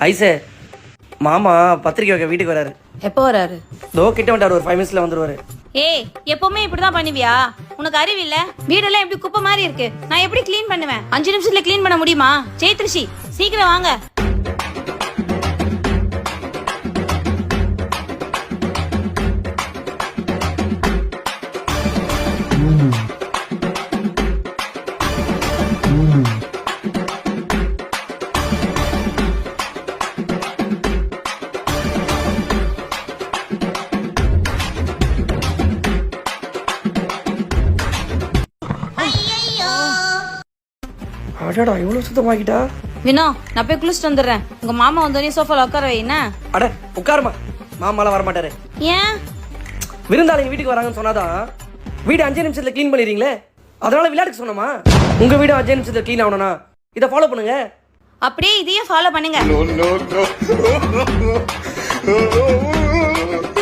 ஐசே மாமா பத்திரிக்கை வைக்க வீட்டுக்கு வராரு. எப்போ வராரு? தோ கிட்ட வந்துட்டாரு ஒரு ஃபைவ் மினிட்ஸ்ல வந்துருவாரு. ஏய் எப்பவுமே இப்படிதான் பண்ணுவியா? உனக்கு அறிவு இல்ல? வீடெல்லாம் எப்படி குப்பை மாதிரி இருக்கு? நான் எப்படி க்ளீன் பண்ணுவேன்? அஞ்சு நிமிஷத்துல க்ளீன் பண்ண முடியுமா? ஜெயத்ரிஷி சீக்கிரம் வாங்க. அடடா இவ்வளவு சுத்தமாக்கிட்டா? வினோ நான் போய் குளிச்சுட்டு வந்துடுறேன். உங்க மாமா வந்தோடனே சோஃபால உட்கார வை என்ன அட உட்காருமா. மாமாலாம் வரமாட்டாரு ஏன்? விருந்தாளிங்க வீட்டுக்கு வராங்கன்னு சொன்னாதான் வீடு அஞ்சு நிமிஷத்துல க்ளீன் பண்ணிடுறீங்களே? அதனால விளையாட்டுக்கு சொன்னோமா? உங்க வீடு அஞ்சு நிமிஷத்துல க்ளீன் ஆகணும்னா இதை ஃபாலோ பண்ணுங்க. அப்படியே இதையும் ஃபாலோ பண்ணுங்க.